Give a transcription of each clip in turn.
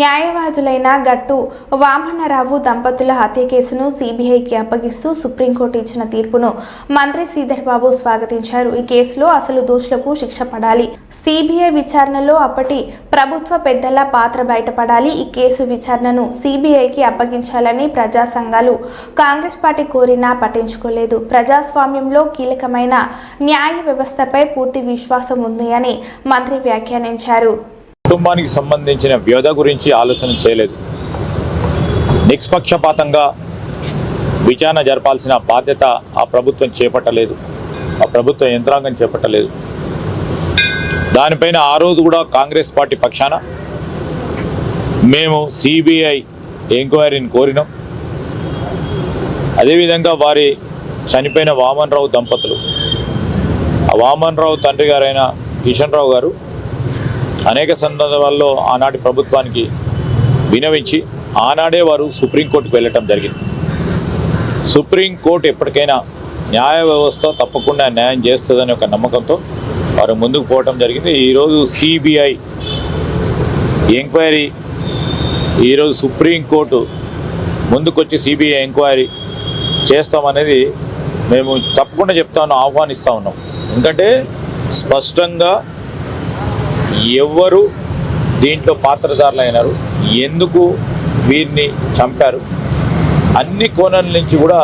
న్యాయవాదులైన గట్టు వామనరావు దంపతుల హత్య కేసును సీబీఐకి అప్పగిస్తూ సుప్రీంకోర్టు ఇచ్చిన తీర్పును మంత్రి శ్రీధర్బాబు స్వాగతించారు. ఈ కేసులో అసలు దోషులకు శిక్ష పడాలి. సీబీఐ విచారణలో అప్పటి ప్రభుత్వ పెద్దల పాత్ర బయటపడాలి. ఈ కేసు విచారణను సీబీఐకి అప్పగించాలని ప్రజా సంఘాలు కాంగ్రెస్ పార్టీ కోరినా పట్టించుకోలేదు. ప్రజాస్వామ్యంలో కీలకమైన న్యాయ వ్యవస్థపై పూర్తి విశ్వాసం ఉంది అని మంత్రి వ్యాఖ్యానించారు. కుటుంబానికి సంబంధించిన వ్యధ గురించి ఆలోచన చేయలేదు. నిష్పక్షపాతంగా విచారణ జరపాల్సిన బాధ్యత ఆ ప్రభుత్వం చేపట్టలేదు. ఆ ప్రభుత్వ యంత్రాంగం చేపట్టలేదు. దానిపైన ఆ రోజు కూడా కాంగ్రెస్ పార్టీ పక్షాన మేము సిబిఐ ఎంక్వైరీని కోరినాం. అదేవిధంగా వారి చనిపోయిన వామన్ రావు దంపతులు. ఆ వామన్ రావు తండ్రి గారైన కిషన్ రావు గారు అనేక సందర్భాల్లో ఆనాటి ప్రభుత్వానికి వినవించి ఆనాడే వారు సుప్రీంకోర్టుకు వెళ్ళటం జరిగింది. సుప్రీంకోర్టు ఎప్పటికైనా న్యాయ వ్యవస్థ తప్పకుండా న్యాయం చేస్తుందని ఒక నమ్మకంతో వారు ముందుకు పోవటం జరిగింది. ఈరోజు సిబిఐ ఎంక్వైరీ ఈరోజు సుప్రీంకోర్టు ముందుకొచ్చి సిబిఐ ఎంక్వైరీ చేస్తామనేది మేము తప్పకుండా చెప్తాను ఆహ్వానిస్తూ ఉన్నాం. ఎందుకంటే స్పష్టంగా ఎవరు దీంట్లో పాత్రధారులు అయినారు ఎందుకు వీరిని చంపారు? అన్ని కోణాల నుంచి కూడా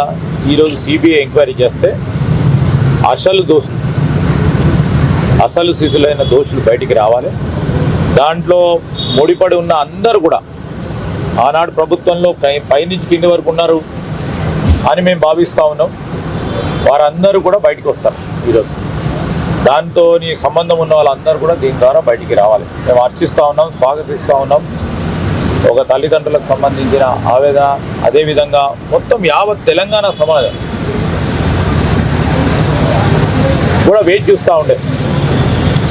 ఈరోజు సిబిఐ ఎంక్వైరీ చేస్తే అసలు దోషులు అసలు శిశులైన దోషులు బయటికి రావాలి. దాంట్లో ముడిపడి ఉన్న అందరూ కూడా ఆనాడు ప్రభుత్వంలో పైనుంచి కింది వరకు ఉన్నారు అని మేము భావిస్తూ ఉన్నాం. వారందరూ కూడా బయటికి వస్తారు ఈరోజు. దాంతో సంబంధం ఉన్న వాళ్ళందరూ కూడా దీని ద్వారా బయటికి రావాలి. మేము అర్చిస్తూ ఉన్నాం స్వాగతిస్తూ ఉన్నాం. ఒక తల్లిదండ్రులకు సంబంధించిన ఆవేదన అదేవిధంగా మొత్తం యావత్ తెలంగాణ సమాజం కూడా వెయిట్ చూస్తూ ఉండే.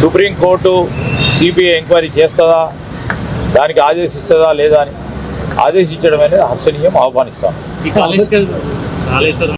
సుప్రీంకోర్టు సిబిఐ ఎంక్వైరీ చేస్తుందా? దానికి ఆదేశిస్తుందా లేదా అని ఆదేశించడం అనేది హర్షణీయం ఆహ్వానిస్తాం.